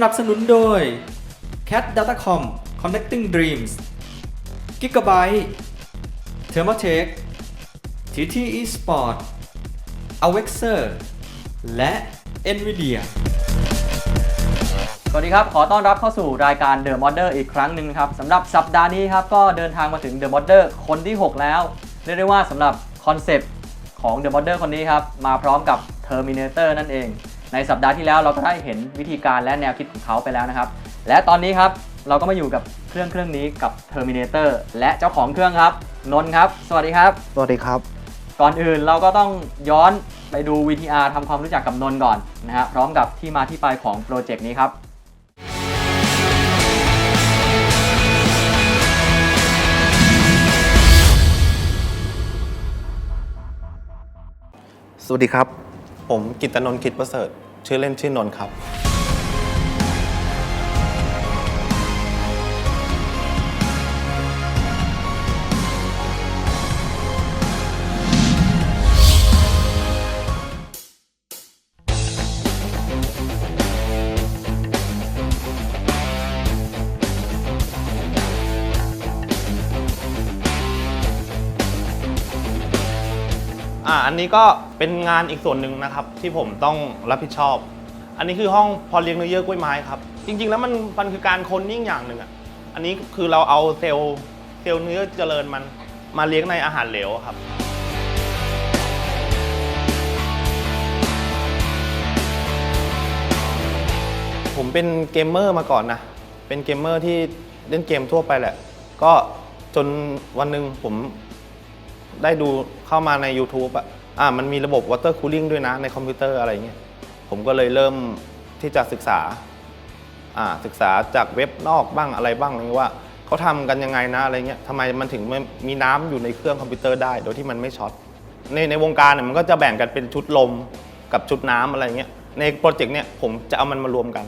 สนับสนุนโดย Cat Datacom Connecting Dreams Gigabyte Thermaltake TT Esport Avexer และ Nvidia สวัสดีครับ ขอต้อนรับเข้าสู่รายการ The Modder อีกครั้งหนึ่งครับสำหรับสัปดาห์นี้ครับ ก็เดินทางมาถึง The Modder คนที่ 6 แล้ว เรียกได้ว่าสำหรับคอนเซปต์ของ The Modder คนนี้ครับ มาพร้อมกับ Terminator นั่นเอง ในสัปดาห์ที่แล้วเราก็ได้เห็นวิธีการและแนวคิดของเขาไปแล้วนะครับ และตอนนี้ครับเราก็มาอยู่กับเครื่องเครื่องนี้กับ Terminator และเจ้าของเครื่องครับนนท์ครับ สวัสดีครับ สวัสดีครับ ก่อนอื่นเราก็ต้องย้อนไปดู VTR ทำความรู้จักกับนนท์ก่อนนะฮะพร้อมกับที่มาที่ไปของโปรเจกต์นี้ครับสวัสดีครับ ผมกิตนนท์คิดประเสริฐชื่อเล่นชื่อนนท์ครับ นี้ก็เป็นงานอีกส่วนหนึ่งนะครับ ที่ผมต้องรับผิดชอบ อันนี้คือห้องพอเลี้ยงเนื้อเยื่อกล้วยไม้ครับ จริง ๆ แล้วมันมันคือการคนนิ่งอย่างหนึ่งอะอันนี้คือเราเอาเซลล์เซลล์เนื้อเจริญมันมาเลี้ยงในอาหารเหลวครับผมเป็นเกมเมอร์มาก่อนนะ เป็นเกมเมอร์ที่เล่นเกมทั่วไปแหละ ก็จนวันหนึ่งผมได้ดูเข้ามาใน YouTube อะ อ่ามันมีระบบ water cooling ด้วยนะในคอมพิวเตอร์อะไรเงี้ยผมก็เลยเริ่มที่จะศึกษาอ่าศึกษาจากเว็บนอกบ้างอะไรบ้างเงี้ยว่าเขาทำกันยังไงนะอะไรเงี้ยทำไมมันถึงไม่มีน้ำอยู่ในเครื่องคอมพิวเตอร์ได้ โดยที่มันไม่ช็อตในในวงการเนี่ยมันก็จะแบ่งกันเป็นชุดลมกับชุดน้ำอะไรเงี้ยในโปรเจกต์เนี่ยผมจะเอามันมารวมกัน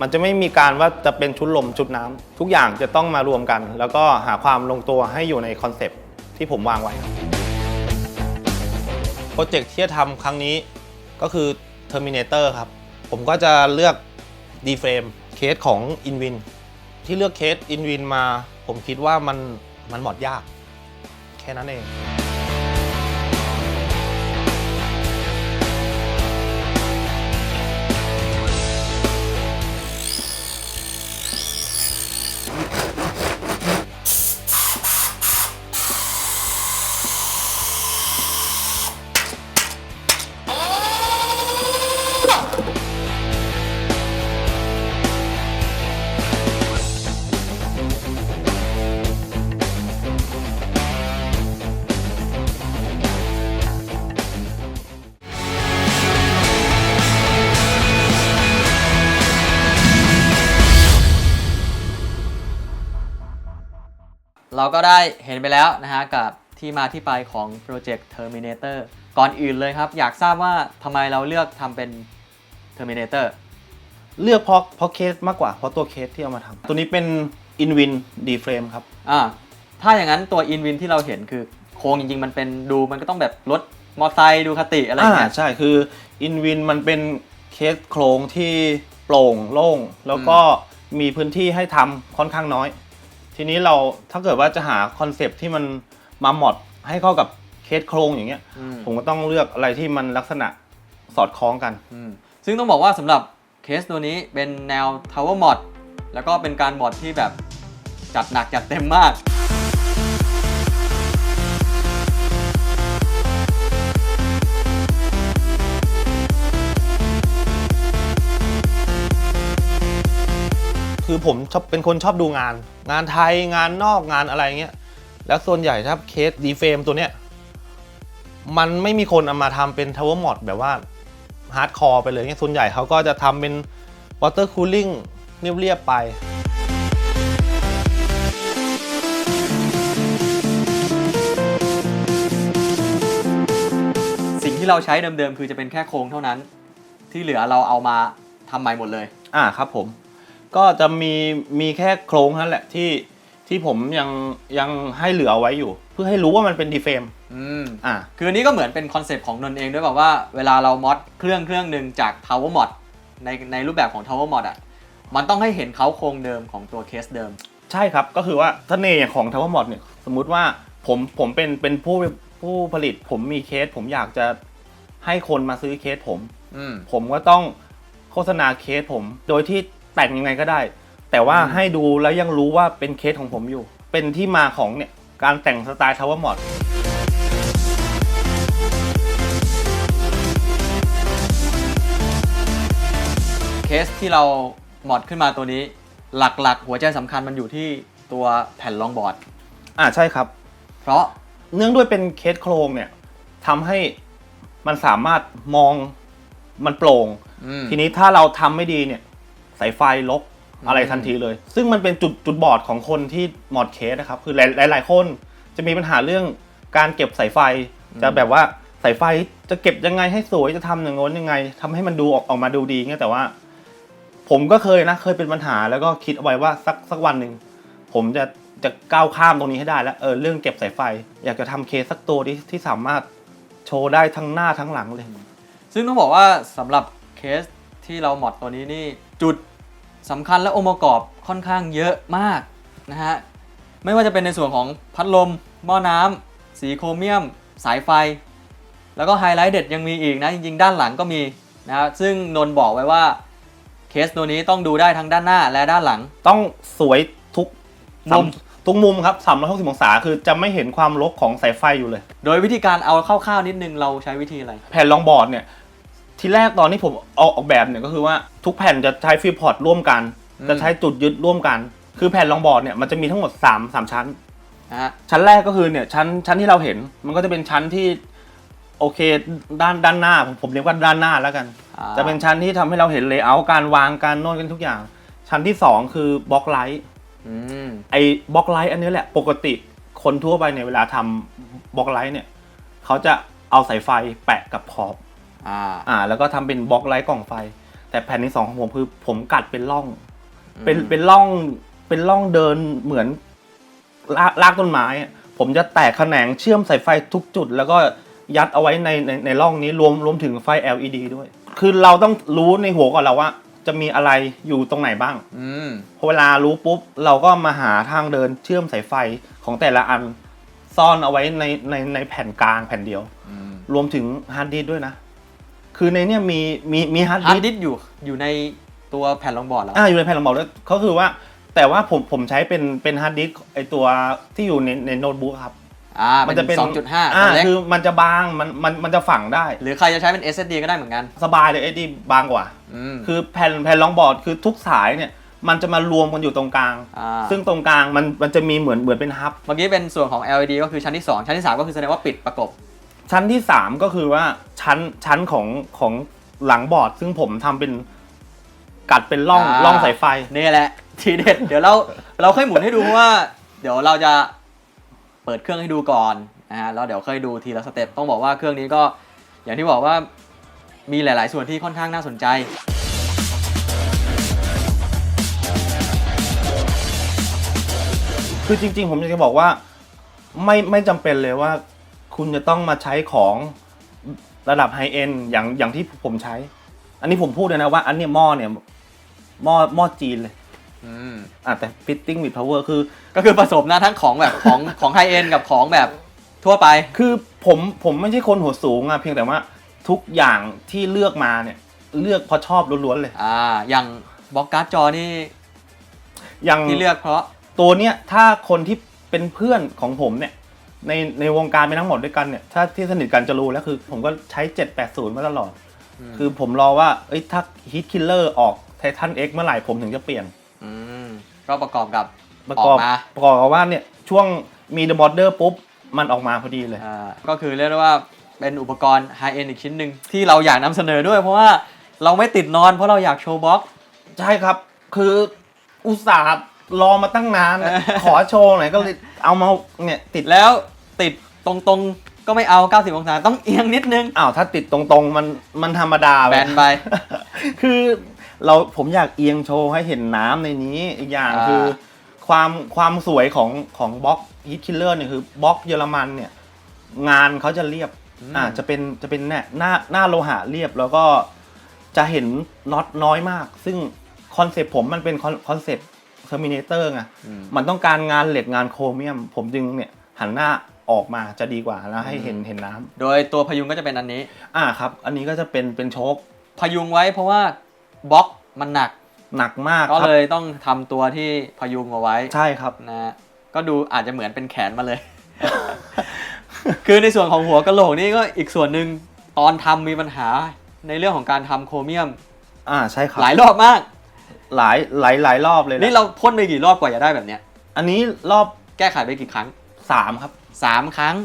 มันจะไม่มีการว่าจะเป็นชุดลมชุดน้ำทุกอย่างจะต้องมารวมกัน แล้วก็หาความลงตัวให้อยู่ในคอนเซปต์ที่ผมวางไว้ครับ โปรเจกต์ที่จะทำครั้งนี้ก็คือ Terminator ครับ ผมก็จะเลือก d f r a m e เคสของ Inwin ที่เลือกเคส Inwin มา ผมคิดว่ามันมันหมดยาก แค่นั้นเอง ห็นไปแล้วนะฮะกับที่มาที่ไปของโปรเจกต์ Terminator ก่อนอื่นเลยครับ อยากทราบว่าทำไมเราเลือกทำเป็น Terminator เลือกเพราะเพราะเคสมากกว่าเพราะตัวเคสที่เอามาทำตัวนี้เป็น Inwin d f r a m e ครับ อ่าถ้าอย่างนั้นตัว Inwin ที่เราเห็นคือโครงจริง ๆ มันเป็นดูมันก็ต้องแบบรถมอไซค์ดูคติอะไรอย่างเงี้ย ใช่คือ Inwin มันเป็นเคสโครงที่โปร่งโล่ง แล้วก็มีพื้นที่ให้ทำค่อนข้างน้อย ทีนี้เราถ้าเกิดว่าจะหาคอนเซปต์ที่มันมาหมดให้เข้ากับเคสโครงอย่างเงี้ย อืม ผมก็ต้องเลือกอะไรที่มันลักษณะสอดคล้องกัน อืมซึ่งต้องบอกว่าสำหรับเคสตัวนี้เป็นแนว Tower Mod แล้วก็เป็นการมอดที่แบบจัดหนักจัดเต็มมาก คือผมชอบเป็นคนชอบดูงาน งานไทยงานนอกงานอะไรเงี้ยแล้วส่วนใหญ่ถ้าเคสดีเฟมตัวเนี้ยมันไม่มีคนเอามาทำเป็นทาวเวอร์มอดแบบว่าฮาร์ดคอร์ไปเลยเงี้ยส่วนใหญ่เขาก็จะทำเป็นวอเตอร์คูลิ่งเรียบๆไปสิ่งที่เราใช้เดิมๆ คือจะเป็นแค่โครงเท่านั้น ที่เหลือเราเอามาทำใหม่หมดเลย อ่าครับผม ก็จะมีมีแค่โครงนั่นแหละที่ที่ผมยังยังให้เหลือเอาไว้อยู่ เพื่อให้รู้ว่ามันเป็นดีเฟมอืมอ่า คืออันนี้ก็เหมือนเป็นคอนเซปต์ของนนท์เองด้วยแบบว่าเวลาเรามอดเครื่องเครื่องหนึ่งจาก Tower Mod ในในรูปแบบของ Tower Mod อะมันต้องให้เห็นเขาโครงเดิมของตัวเคสเดิม ใช่ครับก็คือว่าเสน่ห์ของทาวเวอร์มอดเนี่ยสมมุติว่าผมผมเป็นเป็นผู้ผู้ผลิต ผมมีเคส ผมอยากจะให้คนมาซื้อเคสผม อืม ผมก็ต้องโฆษณาเคสผม โดยที่ แต่งยังไงก็ได้ แต่ว่าอืมให้ดูแล้วยังรู้ว่าเป็นเคสของผมอยู่ เป็นที่มาของเนี่ยการแต่งสไตล์ทาวเวอร์มอดเคสที่เรามอดขึ้นมาตัวนี้ หลักๆ หัวใจสำคัญมันอยู่ที่ตัวแผ่นรองบอร์ด อ่าใช่ครับ เพราะเนื่องด้วยเป็นเคสโครงเนี่ยทำให้มันสามารถมองมันโปร่ง อืม ทีนี้ถ้าเราทำไม่ดีเนี่ย สายไฟลกอะไรอืมทันทีเลย ซึ่งมันเป็นจุดจุดบอดของคนที่มอดเคสนะครับ คือหลายหลายๆคนจะมีปัญหาเรื่องการเก็บสายไฟ จะแบบว่าสายไฟจะเก็บยังไงให้สวยจะทำอย่างง้นยังไงทำให้มันดูออกออกมาดูดีเงี้ยแต่ว่า ผมก็เคยนะเคยเป็นปัญหาแล้วก็คิดเอาไว้ว่าสักสักวันหนึ่งผมจะจะก้าวข้ามตรงนี้ให้ได้แล้วเออเรื่องเก็บสายไฟ อยากจะทำเคสสักตัวที่ที่สามารถโชว์ได้ทั้งหน้าทั้งหลังเลย ซึ่งต้องบอกว่าสำหรับเคส ที่เรามอดตัวนี้นี่จุดสำคัญและองค์ประกอบค่อนข้างเยอะมากนะฮะไม่ว่าจะเป็นในส่วนของพัดลม หม้อน้ำสีโครเมียม สายไฟ แล้วก็ไฮไลท์เด็ดยังมีอีกนะ จริงๆ ด้านหลังก็มีนะฮะซึ่งนนท์บอกไว้ว่าเคสตัวนี้ต้องดูได้ทั้งด้านหน้าและด้านหลัง ต้องสวยทุกมุมทุกมุมครับ360องศาคือจะไม่เห็นความรกของสายไฟอยู่เลย โดยวิธีการเอาคร่าวๆนิดนึงเราใช้วิธีอะไร แผ่นรองบอร์ดเนี่ย ที่แรกตอนที่ผมออกออกแบบเนี่ยก็คือว่าทุกแผ่นจะใช้ฟิลพอร์ตร่วมกันอืมจะใช้จุดยึดร่วมกัน คือแผ่นรองบอร์ดเนี่ยมันจะมีทั้งหมด3 3ชั้น นะฮะ ชั้นแรกก็คือเนี่ยชั้นชั้นที่เราเห็นมันก็จะเป็นชั้นที่โอเคด้านด้านหน้าผมผมเรียกว่าด้านหน้าแล้วกัน อ่า จะเป็นชั้นที่ทำให้เราเห็นเลเยอร์การวางการโน้นกันทุกอย่าง ชั้นที่สองคือบล็อกไลท์อืม ไอ้บล็อกไลท์อันนี้แหละปกติคนทั่วไปเนี่ยเวลาทำบล็อกไลท์เนี่ยเขาจะเอาสายไฟแปะกับขอบ อ่าอ่า แล้วก็ทำเป็นบล็อกไลท์กล่องไฟ แต่แผ่นที่สองของผมคือผมกัดเป็นร่อง เป็นเป็นร่องเป็นร่องเดินเหมือนลากลากต้นไม้อะผมจะแตกแขนงเชื่อมสายไฟทุกจุด แล้วก็ยัดเอาไว้ในในในร่องนี้รวมรวมถึงไฟ LED ด้วย คือเราต้องรู้ในหัวก่อนเราว่า จะมีอะไรอยู่ตรงไหนบ้าง อืม พอเวลารู้ปุ๊บ เราก็มาหาทางเดินเชื่อมสายไฟของแต่ละอันซ่อนเอาไว้ในในในแผ่นกลางแผ่นเดียว อืม รวมถึงฮาร์ดดิสก์ด้วยนะ คือในเนี้ยมีมีมีฮาร์ดฮาดิร์สดดิสก์อยู่อยู่ในตัวแผ่นรองบอร์ดแล้วอ่าอยู่ในแผ่นลำบอกด้วยก็คือว่า แต่ว่าผมผมใช้เป็นเป็นฮาร์ดดิสก์ไอตัวที่อยู่ในในโน้ตบุ๊กครับ อ่ามัเป็นจะเป็นสองจุดห้าอ่าเล็กคือมันจะบางมันมันมันจะฝังได้ หรือใครจะใช้เป็น SSD ก็ได้เหมือนกันสบายเลยไอ้ดีบางกว่า อืมคือแผ่นแผ่นรองบอร์ดคือทุกสายเนี่ยมันจะมารวมกันอยู่ตรงกลาง อ่าซึ่งตรงกลางมันมันจะมีเหมือนเหมือนเป็นฮับ เมื่อกี้เป็นส่วนของ LED ก็คือชั้นที่ 2 ชั้นที่ 3 ก็คือแสดงว่าปิดประกบ ชั้นที่ 3 ก็คือว่าชั้นชั้นของของหลังบอร์ด ซึ่งผมทำเป็นกัดเป็นร่องอ่า ร่องสายไฟ นี่แหละ ทีเด็ด เดี๋ยวเราเราค่อยหมุนให้ดูเพราะว่า เดี๋ยวเราจะเปิดเครื่องให้ดูก่อนนะฮะแล้วเดี๋ยวค่อยดูทีละสเต็ปต้องบอกว่าเครื่องนี้ก็อย่างที่บอกว่ามีหลาย ๆ ส่วนที่ค่อนข้างน่าสนใจคือจริง ๆ ผมอยากจะบอกว่า ไม่ไม่จำเป็นเลยว่า คุณจะต้องมาใช้ของระดับไฮเอ็นอย่างอย่างที่ผมใช้ อันนี้ผมพูดเลยนะว่า อันเนี้ยหม้อเนี่ยหม้อหม้อจีนเลยอืมอะแต่ fitting with power คือ ก็คือผสมนะทั้งของแบบของของไฮเอ็นกับของแบบทั่วไป คือผมผมไม่ใช่คนหัวสูงอะเพียงแต่ว่าทุกอย่างที่เลือกมาเนี่ย เลือกเพราะชอบล้วนๆเลย อ่า อย่างบล็อกการ์ดจอนี่อย่างที่เลือกเพราะ ตัวเนี้ยถ้าคนที่เป็นเพื่อนของผมเนี่ย ในในวงการเป็นทั้งหมดด้วยกันเนี่ยถ้าที่สนิทกันจะรู้แล้วคือ ผมก็ใช้ 780 มาตลอดอืมคือผมรอว่าเอ้ยถ้าฮิตคิลเลอร์ออกไททัน X เมื่อไหร่ผมถึงจะเปลี่ยนอืมก็ประกอบกับประกอบออกมาประกอบกับว่าเนี่ยช่วงมีเดอะบอ r เดอร์ปุ๊บ มันออกมาพอดีเลยอ่าก็คือเรียกได้ว่าเป็นอุปกรณ์ไฮเอ็นอีกชิ้นหนึ่งที่เราอยากนำเสนอด้วย เพราะว่าเราไม่ติดนอนเพราะเราอยากโชว์บล็อกใช่ครับ คืออุตส่าห์รอมาตั้งนานเออขอโชว์หน่อยก็เลยเอามาเนี่ยติดแล้ว ติดตรงๆ ก็ไม่เอา 90 องศาต้องเอียงนิดนึง อ้าวถ้าติดตรงๆมันมันธรรมดาแบนไป คือเราผมอยากเอียงโชว์ให้เห็นน้ำในนี้อีกอย่างอ่า คือ ความความสวยของของบล็อกฮิตคิลเลอร์เนี่ยคือบล็อกเยอรมันเนี่ย งานเขาจะเรียบ อ่าจะเป็นจะเป็นเนี่ยหน้าหน้าโลหะเรียบแล้วก็จะเห็นน็อตน้อยมาก ซึ่งคอนเซปต์ผมมันเป็นคอนเซปต์เทอร์มินเตอร์ไงอืม มันต้องการงานเหล็กงานโครเมียม ผมจึงเนี่ยหันหน้า ออกมาจะดีกว่าแล้วให้เห็นเห็นน้ำโดยตัวพยุงก็จะเป็นอันนี้ อ่าครับ อันนี้ก็จะเป็นเป็นโชคพยุงไว้เพราะว่าบล็อกมันหนัก หนักมากก็ครับเลยต้องทำตัวที่พยุงเอาไว้ใช่ครับ นะฮะก็ดูอาจจะเหมือนเป็นแขนมาเลย คือในส่วนของหัวกะโหลกนี่ก็อีกส่วนหนึ่งตอนทำมีปัญหาในเรื่องของการทำโครเมียม อ่าใช่ครับ หลายรอบมาก หลายหลายหลายรอบเลยแหละนี่เราพ่นไปกี่รอบกว่าจะได้แบบเนี้ย อันนี้รอบแก้ไขไปกี่ครั้ง สามครับ สามครั้ง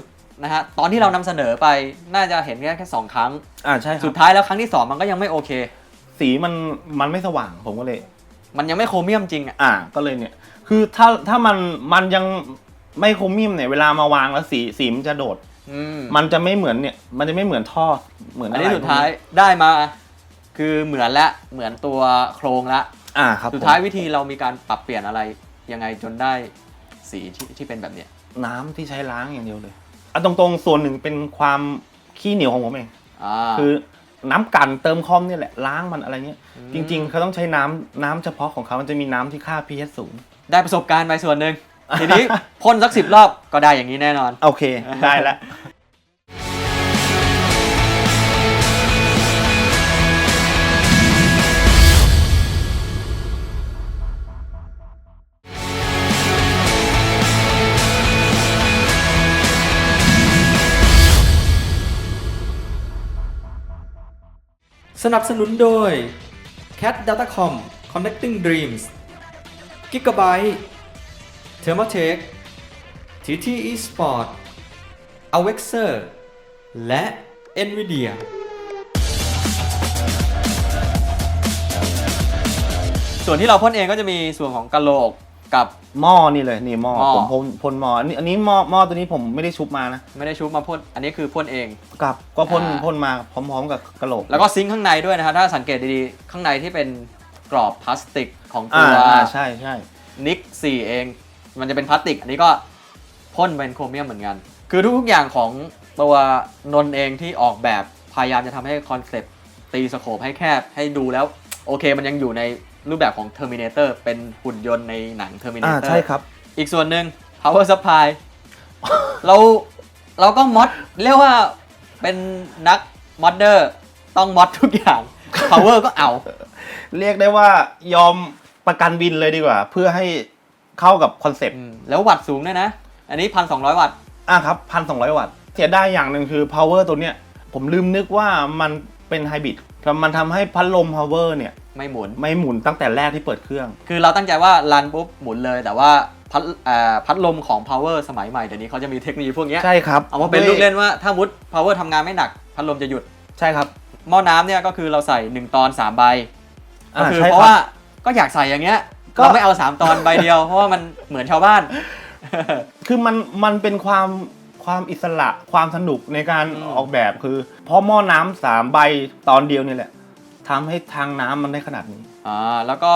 นะฮะตอนที่เรานำเสนอไปน่าจะเห็นแค่แค่สองครั้ง อ่าใช่ครัสุบดท้ายแล้วครั้งที่สองมันก็ยังไม่โอเค สีมันมันไม่สว่างผมก็เลย มันยังไม่โครเมียมจริงอะ อ่าก็เลยเนี่ย คือถ้าถ้ามันมันยังไม่โครเมียมเนี่ยเวลามาวางแล้วสีสีมันจะโดด อืมมันจะไม่เหมือนเนี่ย มันจะไม่เหมือนท่อเหมือนอันอะไรนี้สุดท้ายได้มาคือเหมือนละเหมือนตัวโครงละ อ่าครับสุดท้ายผมวิธีเรามีการปรับเปลี่ยนอะไรยังไงจนได้สีที่ที่เป็นแบบเนี้ย น้ำที่ใช้ล้างอย่างเดียวเลยอะตรงๆส่วนหนึ่งเป็นความขี้เหนียวของผมเอง อ่าคือน้ำกันเติมคอมเนี่ยแหละล้างมันอะไรเงี้ยอืมจริง ๆ เขาต้องใช้น้ำน้ำเฉพาะของเขามันจะมีน้ำที่ค่า pH สูง ได้ประสบการณ์ไปส่วนหนึ่งทีนี้ พ่นสักสิบรอบก็ได้อย่างนี้แน่นอน โอเค ได้แล้ว สนับสนุนโดย Cat Datacom Connecting Dreams Gigabyte Thermaltake TT Esport Avexer และ Nvidia ส่วนที่เราพ่นเองก็จะมีส่วนของกะโหลก กับ หม้อนี่เลยนี่หม้อหม้อ ผมพ่นพ่นหม้ออันนี้อันนี้หม้อหม้อตัวนี้ผมไม่ได้ชุบมานะไม่ได้ชุบมาพ่นอันนี้คือพ่นเอง กับก็พ่นอ่า พ่นมาพร้อมๆกับกระโหลก แล้วก็ซิงค์ข้างในด้วยนะครับถ้าสังเกตดีๆ ข้างในที่เป็นกรอบพลาสติกของตัอ่าวอ่าใช่ใช่นิก4เอง มันจะเป็นพลาสติก อันนี้ก็พ่นเป็นโครเมียมเหมือนกัน คือทุกๆอย่างของตัวนนท์เองที่ออกแบบพยายามจะทำให้คอนเซปต์ตีสโคปให้แคบให้ดูแล้ว โอเคมันยังอยู่ใน รูปแบบของ Terminator เป็นหุ่นยนต์ในหนัง อ่า Terminator ใช่ครับ อีกส่วนหนึ่ง power supply เราเราก็มอดเรียกว่าเป็นนักมอดเดอร์ต้องมอดทุกอย่าง power ก็เอา เรียกได้ว่ายอมประกันบินเลยดีกว่า เพื่อให้เข้ากับคอนเซปต์อืมแล้ววัตต์สูงด้วยนะ อันนี้1,200วัตต์ อะครับพันสองวัตต์ เสียได้อย่างหนึ่งคือ power ตัวเนี้ย ผมลืมนึกว่ามันเป็นไฮบริดมันทำให้พัดลม power เนี่ย ไม่หมุน ไม่หมุนตั้งแต่แรกที่เปิดเครื่อง คือเราตั้งใจว่ารันปุ๊บหมุนเลย แต่ว่าพัดเอ่อพัดลมของ power สมัยใหม่เดี๋ยวนี้เขาจะมีเทคโนโลยีพวกเนี้ยใช่ครับเอามาเป็นลูกเล่นว่าถ้ามุด power ทำงานไม่หนัก พัดลมจะหยุดใช่ครับหม้อน้ำเนี่ยก็คือเราใส่ 1 ตอน 3 ใบก็อ่าคือใช่เพคราะรับว่าก็อยากใส่อย่างเงี้ยก็เราไม่เอา 3 ตอนใบเดียว เพราะว่ามันเหมือนชาวบ้าน คือมันมันเป็นความความอิสระความสนุกในการอืมออกแบบคือเพราะหม้อน้ำสามใบตอนเดียวนี่แหละ ทำให้ทางน้ำมันได้ขนาดนี้ อ่าแล้วก็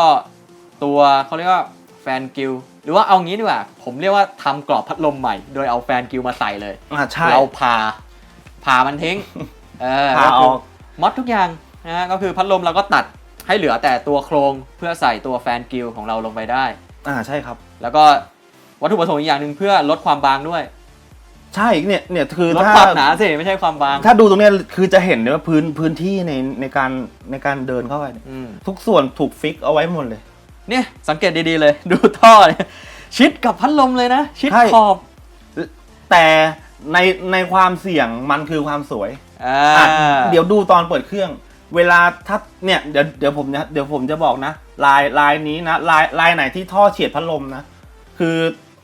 ตัวเขาเรียกว่าแฟนกิลหรือว่าเอางี้ดีกว่า ผมเรียกว่าทำกรอบพัดลมใหม่ โดยเอาแฟนกิลมาใส่เลย อ่าใช่ เราผ่าผ่ามันทิ้งเออผ่าก็อคืออก มอดทุกอย่างนะฮะก็คือพัดลมเราก็ตัดให้เหลือแต่ตัวโครงเพื่อใส่ตัวแฟนกิลของเราลงไปได้ อ่าใช่ครับ แล้วก็วัตถุประสงค์อีกอย่างหนึ่งเพื่อลดความบางด้วย ใช่เนี่ยเนี่ยคือลดถ้าความหนาสิไม่ใช่ความบาง ถ้าดูตรงเนี้ยคือจะเห็นเลยว่าพื้นพื้นที่ในในการในการเดินเข้าไปเนี่ยอืม ทุกส่วนถูกฟิกเอาไว้หมดเลย เนี่ยสังเกตดีๆเลย ดูท่อเนี่ยชิดกับพัดลมเลยนะ ชิดใช่ ขอบแต่ในในความเสี่ยงมันคือความสวย อ่าอะเดี๋ยวดูตอนเปิดเครื่อง เวลาถ้าเนี่ยเดี๋ยวเดี๋ยวผมนะเดี๋ยวผมจะบอกนะ ลายลายนี้นะลายลายไหนที่ท่อเฉียดพัดลมนะ คือ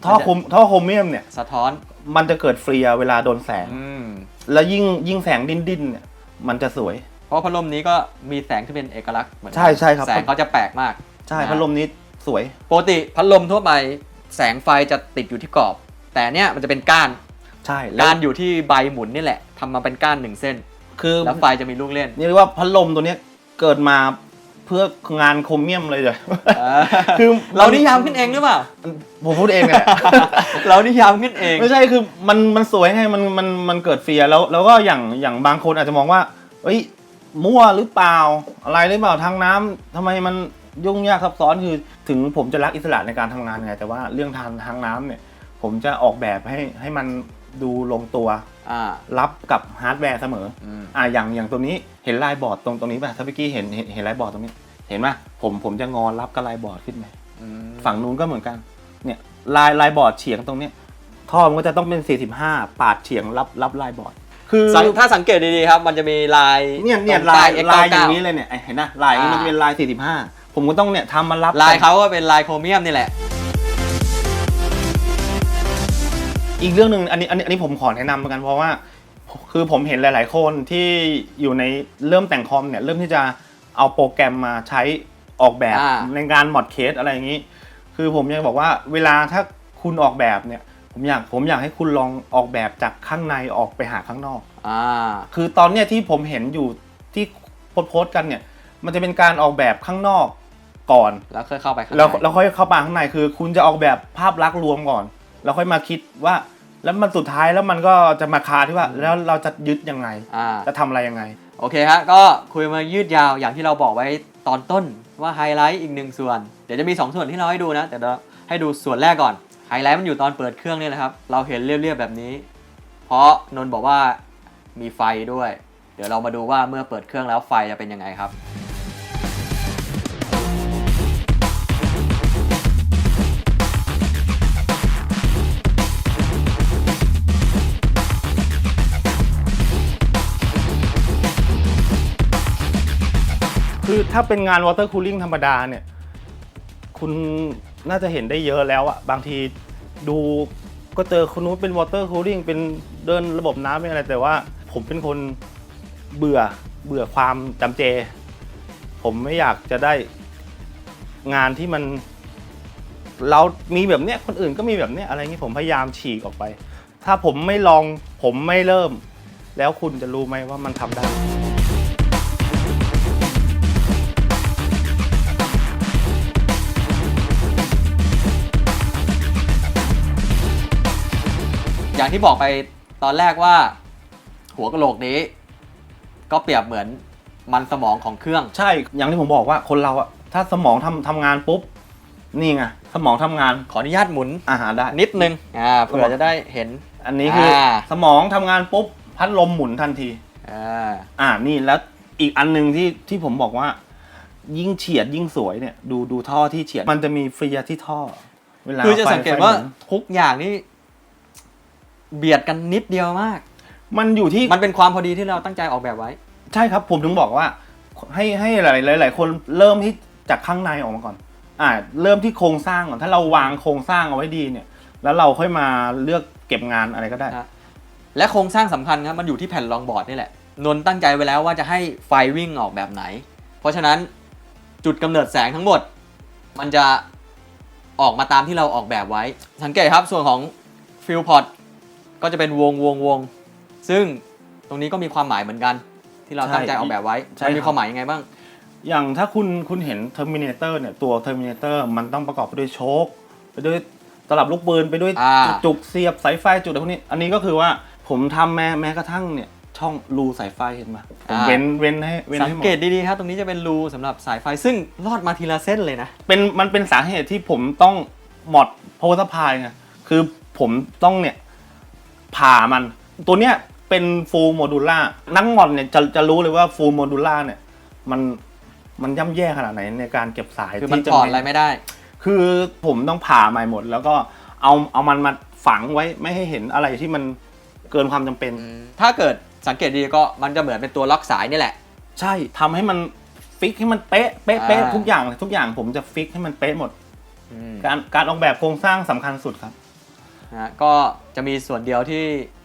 ท่อโคมท่อโครเมียมเนี่ย สะท้อน มันจะเกิดเฟรียร์เวลาโดนแสง อืมแล้วยิ่งยิ่งแสงดิ้นดิ้นๆเนี่ยมันจะสวย เพราะพัดลมนี้ก็มีแสงที่เป็นเอกลักษณ์เหมือนกันใช่ใช่ครับ แสงเขาจะแปลกมากใช่นะพัดลมนี้สวย ปกติพัดลมทั่วไปแสงไฟจะติดอยู่ที่กรอบ แต่เนี่ยมันจะเป็นก้านใช่แล้วก้านอยู่ที่ใบหมุนนี่แหละทำมาเป็นก้านหนึ่งเส้น คือแล้วไฟจะมีลูกเล่น นี่เรียกว่าพัดลมตัวเนี้ยเกิดมา เพื่องานโครเมียมเลยเลยคือเรานิยามขึ้นเองหรือเปล่า ผมพูดเองเนี่ยเรานิยามขึ้นเอง ไม่ใช่คือมันมันสวยไงมันมันมันเกิดเฟียร์แล้วแล้วก็อย่างอย่างบางคนอาจจะมองว่าเอ้ยมั่วหรือเปล่าอะไรหรือเปล่าทางน้ำทำไมมันยุ่งยากซับซ้อนคือถึงผมจะรักอิสระในการทำงานไงแต่ว่าเรื่องทางทางน้ำเนี่ย ผมจะออกแบบให้ให้มัน ดูลงตัว อ่า รับกับฮาร์ดแวร์เสมอ อืม อ่าอย่างอย่างตัวนี้เห็นลายบอร์ดตรงตรงนี้ป่ะถ้าเมื่อกี้เห็นเห็นเห็นลายบอร์ดตรงนี้ เห็นป่ะผมผมจะงอรับกับลายบอร์ดขึ้นไหมอืมฝั่งนู้นก็เหมือนกัน เนี่ยลายลายบอร์ดเฉียงตรงเนี้ยท่อมันก็จะต้องเป็น 45 ปาดเฉียงรับรับลายบอร์ด คือสังถ้าสังเกตดีๆครับ มันจะมีลายเนี่ยเนี่ยตรงลาย X99 ลายอย่างนี้เลยเนี่ยไอ้เห็นนะลายนี้อ่ามัมันจะเป็นลาย 45 ผมก็ต้องเนี่ยทำมารับ ลายเขาก็เป็นลายโครเมียมนี่แหละ อีกเรื่องหนึ่งอันนี้อันนี้อันนี้ผมขอแนะนำเหมือนกันเพราะว่า คือผมเห็นหลาย ๆ คนที่อยู่ในเริ่มแต่งคอมเนี่ยเริ่มที่จะเอาโปรแกรมมาใช้ออกแบบอ่า ในงานมอดเคสอะไรอย่างนี้ คือผมยังบอกว่าเวลาถ้าคุณออกแบบเนี่ยผมอยากผมอยากให้คุณลองออกแบบจากข้างในออกไปหาข้างนอก อ่า คือตอนเนี้ยที่ผมเห็นอยู่ที่โพสต์โพสต์กันเนี่ย มันจะเป็นการออกแบบข้างนอกก่อน แล้วค่อยเข้าไปข้างในแล้วแล้วค่อยเข้ามาข้างในคือ คุณจะออกแบบภาพลักษณ์รวมก่อน แล้วค่อยมาคิดว่า แล้วมันสุดท้ายแล้วมันก็จะมาคาที่ว่า แล้วเราจะยึดยังไง อ่า จะทำอะไรยังไง โอเคฮะ ก็คุยมายืดยาวอย่างที่เราบอกไว้ตอนต้นว่าไฮไลท์อีกหนึ่งส่วน เดี๋ยวจะมี 2 ส่วนที่เราให้ดูนะ แต่เราให้ดูส่วนแรกก่อน ไฮไลท์มันอยู่ตอนเปิดเครื่องนี่แหละครับ เราเห็นเรียบๆแบบนี้ เพราะนนท์บอกว่ามีไฟด้วย เดี๋ยวเรามาดูว่าเมื่อเปิดเครื่องแล้วไฟจะเป็นยังไงครับ คือถ้าเป็นงาน water cooling ธรรมดาเนี่ย คุณน่าจะเห็นได้เยอะแล้วอะบางทีดูก็เจอคนนู้นเป็น water cooling เป็นเดินระบบน้ำเป็นอะไร แต่ว่าผมเป็นคนเบื่อเบื่อความจำเจ ผมไม่อยากจะได้งานที่มัน เรามีแบบเนี้ยคนอื่นก็มีแบบเนี้ยอะไรเงี้ผมพยายามฉีกออกไป ถ้าผมไม่ลองผมไม่เริ่ม แล้วคุณจะรู้ไหมว่ามันทำได้ อย่างที่บอกไปตอนแรกว่า หัวกะโหลกนี้ ก็เปรียบเหมือนมันสมองของเครื่อง ใช่ อย่างที่ผมบอกว่าคนเราอะถ้าสมองทำทำงานปุ๊บ นี่ไงสมองทำงานขออนุญาตหมุนอาหารได้ นิดนึงอ่าเผื่อจะได้เห็น อันนี้คืออา สมองทำงานปุ๊บ พัดลมหมุนทันที อ่าอ่านี่แล้วอีกอันหนึ่งที่ที่ผมบอกว่า ยิ่งเฉียดยิ่งสวยเนี่ย ดูดูท่อที่เฉียด มันจะมีเฟียร์ที่ท่อ เวลาคือจะไฟสังเกตไฟว่าหมุนทุกอย่างนี่ เบียดกันนิดเดียวมาก มันอยู่ที่มันเป็นความพอดีที่เราตั้งใจออกแบบไว้ ใช่ครับผมถึงบอกว่า ให้ให้หลายหลายๆคนเริ่มที่จากข้างในออกมาก่อน อ่าเริ่มที่โครงสร้างก่อนถ้าเราวางโครงสร้างเอาไว้ดีเนี่ย แล้วเราค่อยมาเลือกเก็บงานอะไรก็ได้นะและโครงสร้างสำคัญครับมันอยู่ที่แผ่นรองบอร์ดนี่แหละนนท์ตั้งใจไว้แล้วว่าจะให้ไฟวิ่งออกแบบไหน เพราะฉะนั้นจุดกำเนิดแสงทั้งหมด มันจะออกมาตามที่เราออกแบบไว้ สังเกตครับส่วนของฟิลพอร์ต ก็จะเป็นวงวงวง ซึ่งตรงนี้ก็มีความหมายเหมือนกัน ที่เราตั้งใจออกแบบไว้ใช่มันมีครับความหมายยังไงบ้าง อย่างถ้าคุณคุณเห็น Terminator เนี่ยตัว Terminator มันต้องประกอบไปด้วยโชคไปด้วยตลับลูกปืนไปด้วยอ่าจุกจุกเสียบสายไฟจุดอะไรพวกนี้ อันนี้ก็คือว่าผมทำแม้แม้กระทั่งเนี่ยช่องรูสายไฟเห็นไหมผมเว้นเว้นให้เว้นสังให้หมด เกตดีๆครับตรงนี้จะเป็นรูสำหรับสายไฟซึ่งลอดมาทีละเส้นเลยนะ เป็นมันเป็นสาเหตุที่ผมต้องหมด power supply ไงคือผมต้องเนี่ย ผ่ามัน ตัวเนี้ยเป็น full modular นักหมดเนี่ยจะจะรู้เลยว่า full modular เนี่ยมันมันย่ำแย่ขนาดไหนในการเก็บสายคือมันที่จะถอดอะไรไม่ได้ คือผมต้องผ่าใหม่หมด แล้วก็เอาเอามันมาฝังไว้ไม่ให้เห็นอะไรที่มันเกินความจำเป็น ถ้าเกิดสังเกตดีก็มันจะเหมือนเป็นตัวล็อกสายนี่แหละ ใช่ทำให้มันฟิกให้มันเป๊ะเป๊ะเป๊ะอ่า ทุกอย่างทุกอย่างผมจะฟิกให้มันเป๊ะหมด การการออกแบบโครงสร้างสำคัญสุดครับ นะฮะก็จะมีส่วนเดียวที่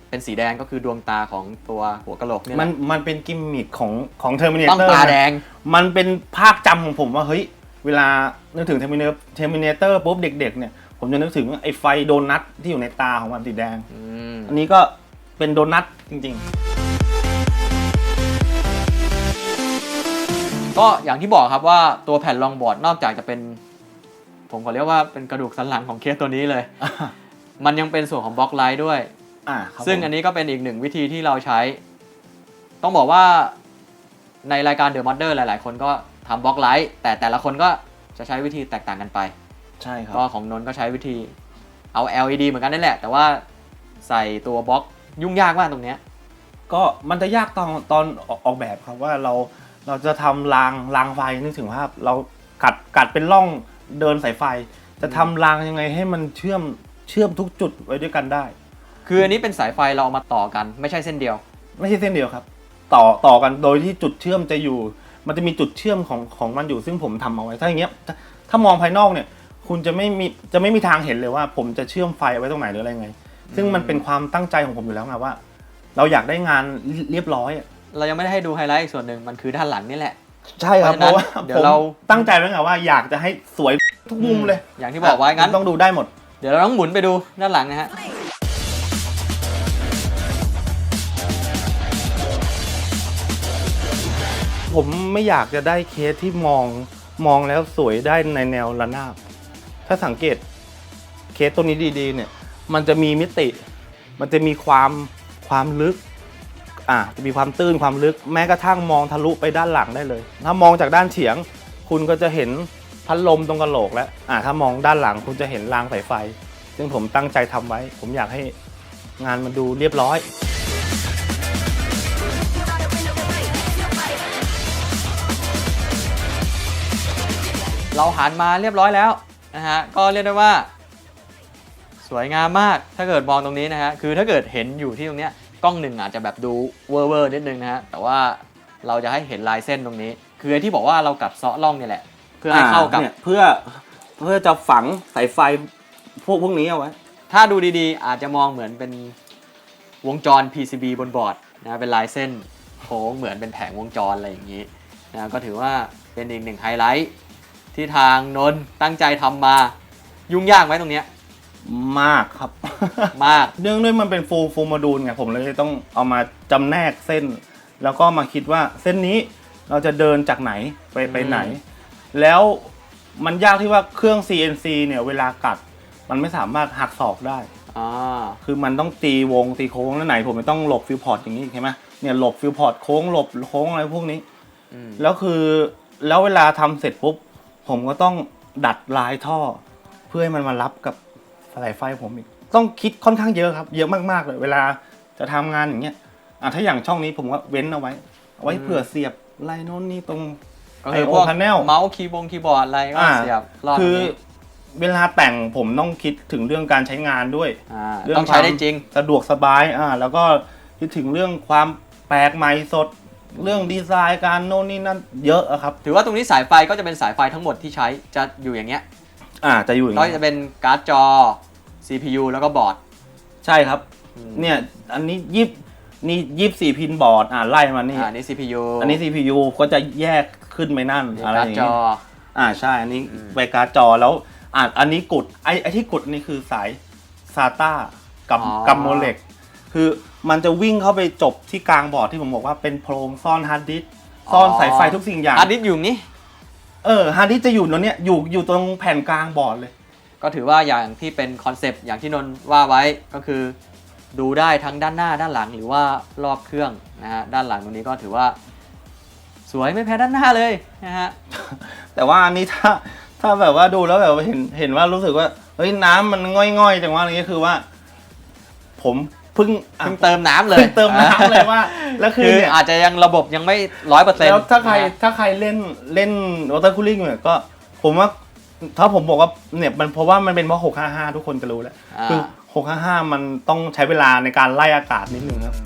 เป็นสีแดงก็คือดวงตาของตัวหัวกะโหลกเนี่ยแหมันละมันเป็นกิมมิคของของเทอร์มินต้องเตอร์ตาแดง มันเป็นภาคจำของผมว่าเฮ้ย เวลานึกถึงเทอร์มินเทอร์มินเตอร์ปุ๊บเด็ก ๆ เนี่ย ผมจะนึกถึงไอ้ไฟโดนัทที่อยู่ในตาของมันสีแดง อืมอันนี้ก็เป็นโดนัทจริง ก็อย่างที่บอกครับว่าตัวแผ่นรองบอร์ดนอกจากจะเป็น ผมขอเรียกว่าเป็นกระดูกสันหลังของเคสตัวนี้เลย ๆ มันยังเป็นส่วนของบล็อกไลท์ด้วย อ่าครับซึ่งผมอันนี้ก็เป็นอีกหนึ่งวิธีที่เราใช้ ต้องบอกว่าในรายการเดอะมอ d เดอร์หลาย ๆ คนก็ทำบล็อกไลท์แต่แต่ละคนก็จะใช้วิธีแตกต่างกันไป ใช่ครัก็บของนนท์ก็ใช้วิธีเอา LED เหมือนกันนั่นแหละ แต่ว่าใส่ตัวบล็อกยุ่งยากมากตรงเนี้ยก็มันจะยากตอนตอนออกออกแบบครับว่าเราเราจะทำรางรางไฟนึกถึงภาพเรากัดกัดเป็นร่องเดินสายไฟ จะทำรางยังไงให้มันเชื่อม เชื่อมทุกจุดไว้ด้วยกันได้ คืออันนี้เป็นสายไฟเราเอามาต่อกัน ไม่ใช่เส้นเดียว ไม่ใช่เส้นเดียวครับ ต่อต่อกันโดยที่จุดเชื่อมจะอยู่ มันจะมีจุดเชื่อมของของมันอยู่ซึ่งผมทำเอาไว้ถ้าอย่างเงี้ยถ้าถ้ามองภายนอกเนี่ย คุณจะไม่มีจะไม่มีทางเห็นเลยว่า ผมจะเชื่อมไฟไว้ตรงไหนหรืออะไรไง ซึ่งมันเป็นความตั้งใจของผมอยู่แล้วไงว่า เราอยากได้งานเรียบร้อยอะเรายังไม่ได้ให้ดูไฮไลท์อีกส่วนหนึ่งมันคือด้านหลังนี่แหละ ใช่ครับเพเพราะราะฉะนั้นว่าเดี๋ยผวมเรา ตั้งใจไว้ไงว่าอยากจะให้สวยทุกมุมเลย อย่างที่บอกไว้งั้น ต้องดูได้หมดเดี๋ยวเราต้องหมุนไปดูด้านหลังนะฮะผมไม่อยากจะได้เคสที่มองมองแล้วสวยได้ในแนวระนาบ ถ้าสังเกตเคสตัวนี้ดีๆเนี่ย มันจะมีมิติ มันจะมีความความลึก อ่าจะมีความตื้นความลึก แม้กระทั่งมองทะลุไปด้านหลังได้เลย ถ้ามองจากด้านเฉียง คุณก็จะเห็น พัดลมตรงกระโหลกแล้วอ่าถ้ามองด้านหลังคุณจะเห็นรางสายไฟ ซึ่งผมตั้งใจทำไว้ ผมอยากให้งานมันดูเรียบร้อยเราหันมาเรียบร้อยแล้วนะฮะก็เรียกได้ว่า สวยงามมากถ้าเกิดมองตรงนี้นะฮะคือถ้าเกิดเห็นอยู่ที่ตรงเนี้ยกล้องหนึ่งอาจจะแบบดูเวอร์เวอร์นิดนึงนะฮะแต่ว่าเราจะให้เห็นลายเส้นตรงนี้ คือที่บอกว่าเรากัดเซาะร่องเนี่ยแหละ พื่อให้เข้ากับ นี่ยเพื่อเพื่อจะฝังสายไฟพวกพวกนี้เอาไว้ ถ้าดูดีๆ อาจจะมองเหมือนเป็นวงจร PCB บนบอร์ดนะเป็นลายเส้นโค้งเหมือนเป็นแผงวงจรอะไรอย่างนี้นะก็ถือว่าเป็นอีกหนึ่งไฮไลท์ที่ทางนนท์ตั้งใจทำมายุ่งยากไหมตรงเนี้ยมากครับ มาก เนื่องด้วยมันเป็นฟูลฟูลโมดูลไงผมเลยต้องเอามาจำแนกเส้น แล้วก็มาคิดว่าเส้นนี้เราจะเดินจากไหนไปไปไหน แล้วมันยากที่ว่าเครื่อง CNC เนี่ยเวลากัด มันไม่สามารถหักศอกได้ อ่า คือมันต้องตีวงตีโค้งแล้วไหนผมไม่ต้องหลบฟิวพอร์ตอย่างนี้ใช่ไหมเนี่ยหลบฟิวพอร์ตโค้งหลบโค้งอะไรพวกนี้อืม แล้วคือแล้วเวลาทำเสร็จปุ๊บ ผมก็ต้องดัดลายท่อ เพื่อให้มันมารับกับสายไฟผมอีก ต้องคิดค่อนข้างเยอะครับ เยอะมากๆเลย เวลาจะทำงานอย่างเงี้ยอะถ้าอย่างช่องนี้ผมก็เว้นเอาไว้เอาไว้เผื่อเสียบลายโน้นนี่ตรง ก็คือไอ้พวก panel เมาส์คีย์บงคีย์บอร์ดอะไรก็อ่า เสียบรอบคือนี้เวลาแต่งผมต้องคิดถึงเรื่องการใช้งานด้วย อ่าเรื่องต้องใช้ได้จริง สะดวกสบายอ่าแล้วก็คิดถึงเรื่องความแปลกใหม่สด เรื่องดีไซน์การโน่นนี่นั่นเยอะอะครับ ถือว่าตรงนี้สายไฟก็จะเป็นสายไฟทั้งหมดที่ใช้จะอยู่อย่างเงี้ยอ่าจะอยู่อย่างก็นี้จะเป็นการ์ดจอ CPU แล้วก็บอร์ด ใช่ครับ เนี่ยอันนี้ยิบ นี่ยิบสี่พินบอร์ดอ่าไล่มานี่ อ่านี่ CPU อันนี้ CPU ก็จะแยกขึ้นไปนั่นนี่อะไรการ์อดย่างจงี้ออ่าใช่ อันนี้อืม ไปการ์ดจอแล้วอ่าอันนี้กุดไอไอที่กุดนี่คือสาย SATA กับอ๋อ กับโมเล็กคือมันจะวิ่งเข้าไปจบที่กลางบอร์ดที่ผมบอกว่าเป็นโพรงซ่อนฮาร์ดดิสก์ซ่อนสายไฟทุกสิ่งอย่างอาร์ตดิสก์อยู่นี่ เออฮาร์ดดิสก์จะอยู่ตรงเนี้ยอยู่อยู่ตรงแผ่นกลางบอร์ดเลย ก็ถือว่าอย่างที่เป็นคอนเซปต์อย่างที่นนท์ว่าไว้ก็คือ ดูได้ทั้งด้านหน้าด้านหลังหรือว่ารอบเครื่องนะฮะด้านหลังตรงนี้ก็ถือว่า สวยไม่แพ้ด้านหน้าเลยนะฮะ แต่ว่าอันนี้ถ้าถ้าแบบว่าดูแล้วแบบว่าเห็นเห็นว่ารู้สึกว่าเฮ้ยน้ำมันง่อยๆจังว่านี้คือว่า ผมเพิ่งอะเพิ่งเติมน้ำเลยเพิ่งเติมน้ำเลยว่าแล้วคือคือเนี่ย อาจจะยังระบบยังไม่ร้อยเปอร์เซ็นต์ แล้วถ้าใครถ้าใครเล่นเล่นวอเตอร์คูลิ่งเนี่ยก็ผมว่าถ้าผมบอกว่าเนี่ยมันเพราะว่ามันเป็นเพราะ655 ทุกคนจะรู้แล้วคือ 655 มันต้องใช้เวลาในการไล่อากาศนิดนึงครับ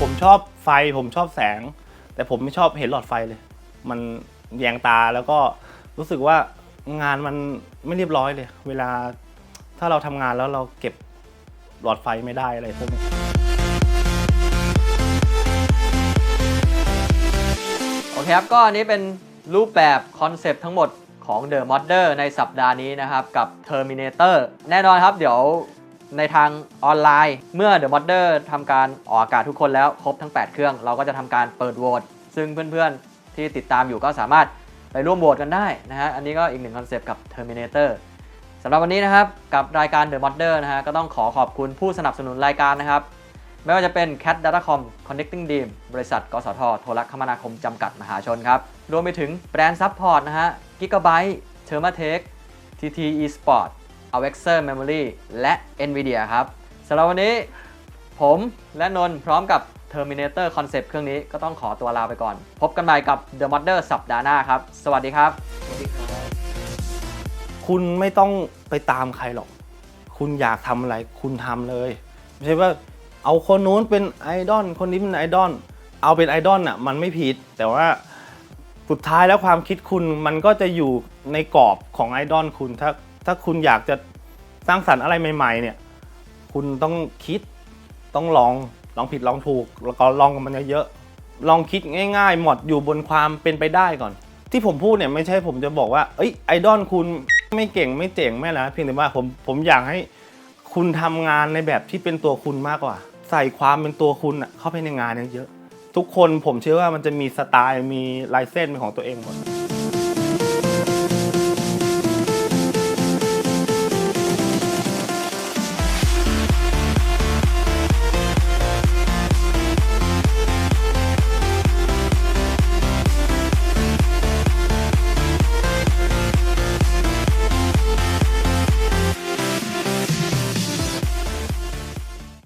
ผมชอบไฟผมชอบแสง แต่ผมไม่ชอบเห็นหลอดไฟเลย มันแยงตาแล้วก็รู้สึกว่างานมันไม่เรียบร้อยเลย เวลาถ้าเราทำงานแล้วเราเก็บหลอดไฟไม่ได้อะไรพวกนี้ ครับก็อันนี้เป็นรูปแบบคอนเซปต์ทั้งหมดของ The Modder ในสัปดาห์นี้นะครับ กับ Terminator แน่นอนครับเดี๋ยวในทางออนไลน์ เมื่อ The Modder ทำการออกอากาศทุกคนแล้วครบทั้ง 8 เครื่อง เราก็จะทำการเปิดโหวตซึ่งเพื่อนๆที่ติดตามอยู่ก็สามารถไปร่วมโหวตกันได้นะฮะอันนี้ก็อีกหนึ่งคอนเซปต์กับ Terminator สำหรับวันนี้นะครับ กับรายการ The Modder นะฮะก็ต้องขอขอบคุณผู้สนับสนุนรายการนะครับ ไม่ว่าจะเป็น Cat Datacom Connecting Dream บริษัท กสทโทรคมนาคมจำกัดมหาชนครับ รวมไปถึงแบรนด์ซัพพอร์ตนะฮะ Gigabyte Thermatech TT Esport Avexer Memory และ Nvidia ครับสำหรับวันนี้ ผมและนนพร้อมกับ Terminator Concept เครื่องนี้ก็ต้องขอตัวลาไปก่อน พบกันใหม่กับ The Modder สัปดาห์หน้าครับ สวัสดีครับ คุณไม่ต้องไปตามใครหรอก คุณอยากทำอะไรคุณทำเลย ไม่ใช่ว่า เอาคนนู้นเป็นไอดอลคนนี้เป็นไอดอลเอาเป็นไอดอลอะมันไม่ผิด แต่ว่าสุดท้ายแล้วความคิดคุณมันก็จะอยู่ในกรอบของไอดอลคุณถ้าถ้าคุณอยากจะสร้างสรรค์อะไรใหม่ ๆ เนี่ย คุณต้องคิดต้องลองลองผิดลองถูกแล้วก็ลองกับมันเยอะๆลองคิดง่าย ๆ หมดอยู่บนความเป็นไปได้ก่อน ที่ผมพูดเนี่ยไม่ใช่ผมจะบอกว่าเอ้ยไอดอลคุณไม่เก่งไม่เจ๋งไม่แล้วเพียงแต่ว่าผมผมอยากให้คุณทำงานในแบบที่เป็นตัวคุณมากกว่า ใส่ความเป็นตัวคุณเข้าไปในงานเยอะๆทุกคนผมเชื่อว่ามันจะมีสไตล์มีลายเส้นเป็นของตัวเองหมด